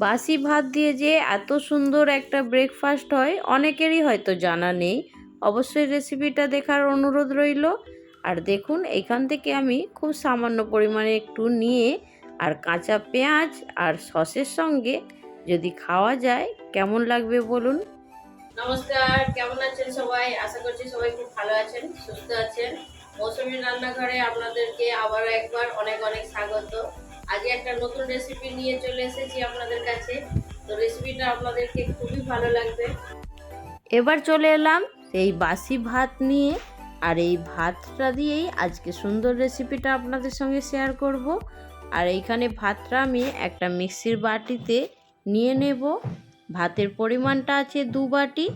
বাসি ভাত দিয়ে যে এত সুন্দর একটা ব্রেকফাস্ট হয়, অনেকেরই হয়তো জানা নেই। অবশ্যই রেসিপিটা দেখার অনুরোধ রইল। আর দেখুন, এখান থেকে আমি খুব সামান্য পরিমাণে একটু নিয়ে আর কাঁচা পেঁয়াজ আর সসের সঙ্গে যদি খাওয়া যায়, কেমন লাগবে বলুন? নমস্কার, কেমন আছেন সবাই? আশা করছি সবাই খুব ভালো আছেন, সুস্থ আছেন। মৌসুমী রান্নাঘরে আপনাদেরকে আবারও একবার অনেক অনেক স্বাগত। আজকে একটা নতুন রেসিপি নিয়ে চলে এসেছি আপনাদের কাছে। তো রেসিপিটা আপনাদেরকে খুবই ভালো লাগবে। এবার চলে এলাম এই বাসি ভাত নিয়ে। আর এই ভাতটা দিয়েই আজকে সুন্দর রেসিপিটা আপনাদের সঙ্গে শেয়ার করব। আর এইখানে ভাতটা আমি একটা মিক্সির বাটিতে নিয়ে নেব। ভাতের পরিমাণটা আছে দু বাটি,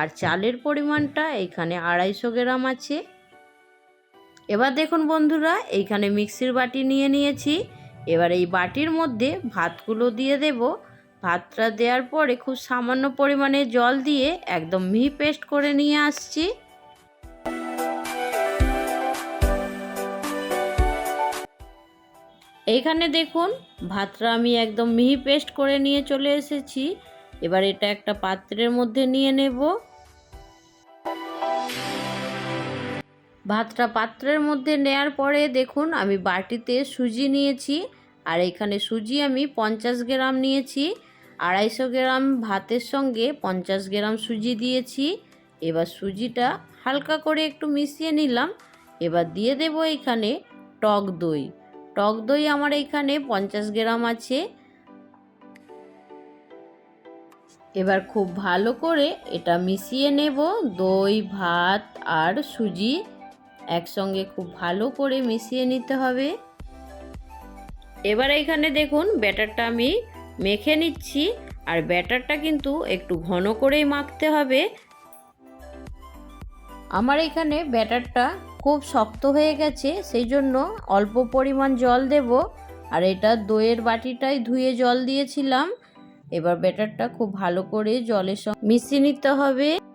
আর চালের পরিমাণটা এইখানে আড়াইশো গ্রাম আছে। এবার দেখুন বন্ধুরা, এইখানে মিক্সির বাটি নিয়ে নিয়েছি। এবার এই বাটির মধ্যে ভাতগুলো দিয়ে দেব। ভাতটা দেওয়ার পরে খুব সামান্য পরিমাণে জল দিয়ে একদম মিহি পেস্ট করে নিয়ে আসছি। এইখানে দেখুন, ভাতটা আমি একদম মিহি পেস্ট করে নিয়ে চলে এসেছি। এবার এটা একটা পাত্রের মধ্যে নিয়ে নেব। ভাতটা পাত্রের মধ্যে নেয়ার পরে দেখুন, আমি বাটিতে সুজি নিয়েছি। আর এখানে সুজি আমি পঞ্চাশ গ্রাম নিয়েছি। আড়াইশো গ্রাম ভাতের সঙ্গে পঞ্চাশ গ্রাম সুজি দিয়েছি। এবার সুজিটা হালকা করে একটু মিশিয়ে নিলাম। এবার দিয়ে দেব এখানে টক দই। টক দই আমার এখানে পঞ্চাশ গ্রাম আছে। এবার খুব ভালো করে এটা মিশিয়ে নেব। দই, ভাত আর সুজি। একসঙ্গে খুব ভালো করে মিশিয়ে নিতে হবে। এবার এখানে দেখুন, ব্যাটারটা আমি মেখে নিচ্ছি। আর ব্যাটারটা কিন্তু একটু ঘন করেই মাখতে হবে। আমার এখানে ব্যাটারটা খুব শক্ত হয়ে গেছে, সেই জন্য অল্প পরিমাণ জল দেব। আর এটা দইয়ের বাটিটাই ধুয়ে জল দিয়েছিলাম। এবার ব্যাটারটা খুব ভালো করে জলের সঙ্গে মিশিয়ে নিতে হবে।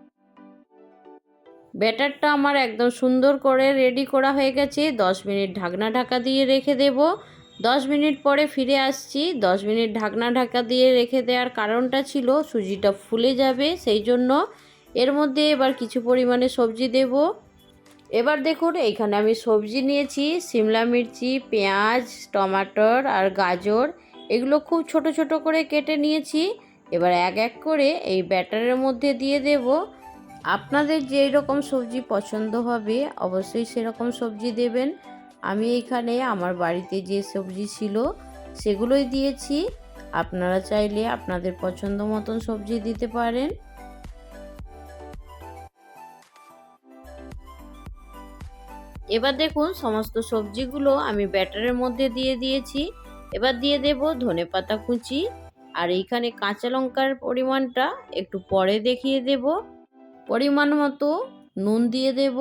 ব্যাটারটা আমার একদম সুন্দর করে রেডি করা হয়ে গেছে। দশ মিনিট ঢাকনা ঢাকা দিয়ে রেখে দেব। দশ মিনিট পরে ফিরে আসছি। দশ মিনিট ঢাকনা ঢাকা দিয়ে রেখে দেওয়ার কারণটা ছিল সুজিটা ফুলে যাবে, সেই জন্য এর মধ্যে এবার কিছু পরিমাণে সবজি দেব। এবার দেখুন, এইখানে আমি সবজি নিয়েছি, সিমলা মির্চি, পেঁয়াজ, টমাটোর আর গাজর। এগুলো খুব ছোট ছোট করে কেটে নিয়েছি। এবার এক এক করে এই ব্যাটারের মধ্যে দিয়ে দেব। আপনাদের যেই রকম সবজি পছন্দ হবে, অবশ্যই সেরকম সবজি দেবেন। আমি এখানে আমার বাড়িতে যে সবজি ছিল, সেগুলোই দিয়েছি। আপনারা চাইলে আপনাদের পছন্দ মতন সবজি দিতে পারেন। এবার দেখুন, সমস্ত সবজিগুলো আমি ব্যাটারের মধ্যে দিয়ে দিয়েছি। এবার দিয়ে দেব ধনে পাতা কুচি। আর এইখানে কাঁচা লঙ্কার পরিমাণটা একটু পরে দেখিয়ে দেব। পরিমাণ মতো নুন দিয়ে দেব।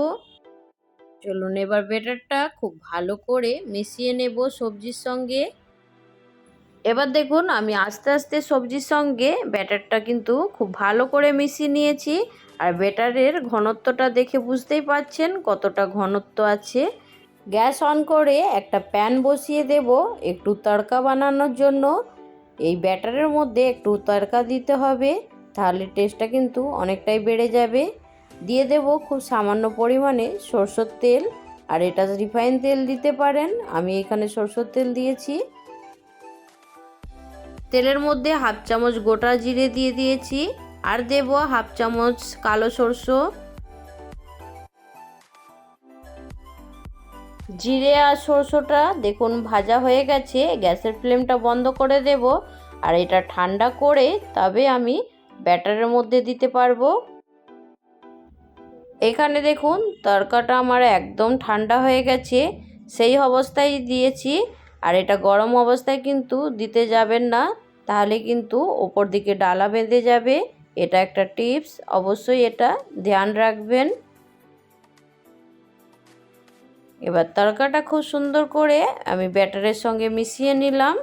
চলুন এবার ব্যাটারটা খুব ভালো করে মিশিয়ে নেব সবজির সঙ্গে। এবার দেখুন, আমি আস্তে আস্তে সবজির সঙ্গে ব্যাটারটা কিন্তু খুব ভালো করে মিশিয়ে নিয়েছি। আর ব্যাটারের ঘনত্বটা দেখে বুঝতেই পাচ্ছেন কতটা ঘনত্ব আছে। গ্যাস অন করে একটা প্যান বসিয়ে দেব একটু তড়কা বানানোর জন্য। এই ব্যাটারের মধ্যে একটু তড়কা দিতে হবে। তাহলে টেস্টটা কিন্তু অনেকটাই বেড়ে যাবে। দিয়ে দেব খুব সামান্য পরিমাণে সরষের তেল। আর এটা রিফাইন তেল দিতে পারেন। আমি এখানে সরষের তেল দিয়েছি। তেলের মধ্যে হাফ চামচ গোটা জিরে দিয়ে দিয়েছি। আর দেব হাফ চামচ কালো সরষে। জিরে আর সরষেটা দেখুন ভাজা হয়ে গেছে। গ্যাসের ফ্লেমটা বন্ধ করে দেব। আর এটা ঠান্ডা করে তবে আমি ব্যাটারের মধ্যে দিতে পারব। এখানে দেখুন, তরকাটা আমার একদম ঠান্ডা হয়ে গেছে। সেই অবস্থায় দিয়েছি, আর এটা গরম অবস্থায় কিন্তু দিতে যাবেন না। তাহলে কিন্তু ওপর দিকে ডালা বেঁধে যাবে। এটা একটা টিপস, অবশ্যই এটা ধ্যান রাখবেন। এবার তরকাটা খুব সুন্দর করে আমি ব্যাটারের সঙ্গে মিশিয়ে নিলাম।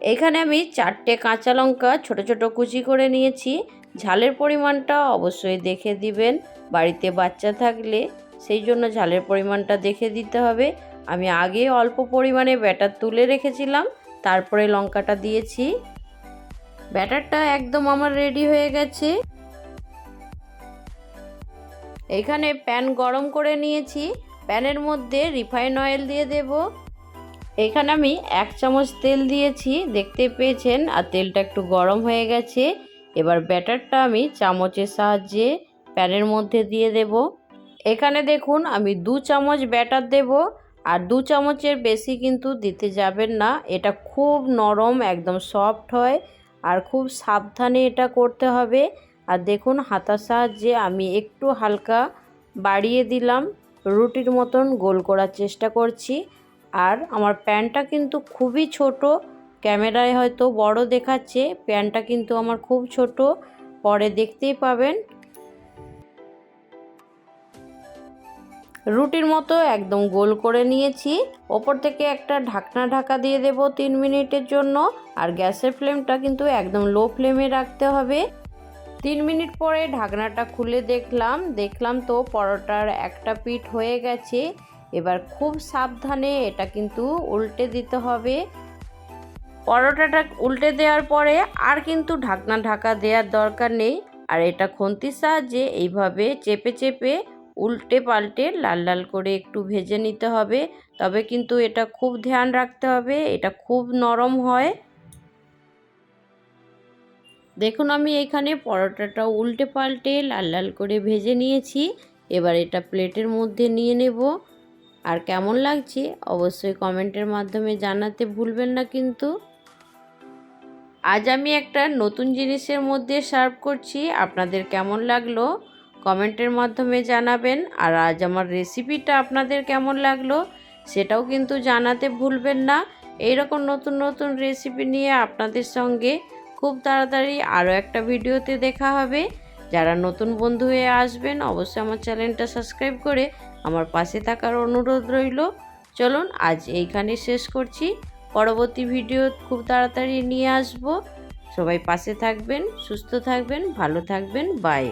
এখানে আমি চারটে কাঁচা লঙ্কা ছোট ছোট কুচি করে নিয়েছি। ঝালের পরিমাণটা অবশ্যই দেখে দিবেন। বাড়িতে বাচ্চা থাকলে সেই জন্য ঝালের পরিমাণটা দেখে দিতে হবে। আমি আগে অল্প পরিমাণে ব্যাটার তুলে রেখেছিলাম, তারপরে লঙ্কাটা দিয়েছি। ব্যাটারটা একদম আমার রেডি হয়ে গেছে। এখানে প্যান গরম করে নিয়েছি। প্যানের মধ্যে রিফাইন অয়েল দিয়ে দেব। এখানে আমি এক চামচ তেল দিয়েছি, দেখতে পেয়েছেন, আর তেলটা একটু গরম হয়ে গেছে। এবার ব্যাটারটা আমি চামচের সাহায্যে প্যানের মধ্যে দিয়ে দেব। এখানে দেখুন, আমি দু চামচ ব্যাটার দেব, আর দু চামচের বেশি কিন্তু দিতে যাবেন না। এটা খুব নরম, একদম সফট হয়, আর খুব সাবধানে এটা করতে হবে। আর দেখুন, হাতার সাহায্যে আমি একটু হালকা বাড়িয়ে দিলাম। রুটির মতন গোল করার চেষ্টা করছি। আর আমার প্যানটা কিন্তু খুবই ছোট। ক্যামেরায় হয়তো বড় দেখাচ্ছে প্যানটা কিন্তু আমার খুব ছোট। পরে দেখতেই পাবেন। রুটির মতো একদম গোল করে নিয়েছি। ওপর থেকে একটা ঢাকনা ঢাকা দিয়ে দেব তিন মিনিটের জন্য। আর গ্যাসের ফ্লেমটা কিন্তু একদম লো ফ্লেমে রাখতে হবে। তিন মিনিট পরে ঢাকনাটা খুলে দেখলাম। দেখলাম তো পরোটার একটা পিঠ হয়ে গেছে। এবার খুব সাবধানে এটা কিন্তু উল্টে দিতে হবে। পরোটাটা উল্টে দেওয়ার পরে আর কিন্তু ঢাকনা ঢাকা দেওয়ার দরকার নেই। আর এটা খন্তির সাহায্যে এইভাবে চেপে চেপে উল্টে পাল্টে লাল লাল করে একটু ভেজে নিতে হবে। তবে কিন্তু এটা খুব ধ্যান রাখতে হবে, এটা খুব নরম হয়। দেখুন আমি এখানে পরোটাটা উল্টে পাল্টে লাল লাল করে ভেজে নিয়েছি। এবার এটা প্লেটের মধ্যে নিয়ে নেব। আর কেমন লাগছে অবশ্যই কমেন্টের মাধ্যমে জানাতে ভুলবেন না কিন্তু। আজ আমি একটা নতুন জিনিসের মধ্যে সার্ভ করছি, আপনাদের কেমন লাগল কমেন্টের মাধ্যমে জানাবেন, আর আজ আমার রেসিপিটা আপনাদের কেমন লাগল সেটাও কিন্তু জানাতে ভুলবেন না। এইরকম নতুন নতুন রেসিপি নিয়ে আপনাদের সঙ্গে খুব তাড়াতাড়ি আরও একটা ভিডিওতে দেখা হবে। যারা নতুন বন্ধু হয়ে আসবেন, অবশ্যই আমার চ্যানেলটা সাবস্ক্রাইব করে আমার পাশে থাকার অনুরোধ রইল। চলুন আজ এইখানে শেষ করছি। পরবর্তী ভিডিও খুব তাড়াতাড়ি নিয়ে আসব। সবাই পাশে থাকবেন, সুস্থ থাকবেন, ভালো থাকবেন বাই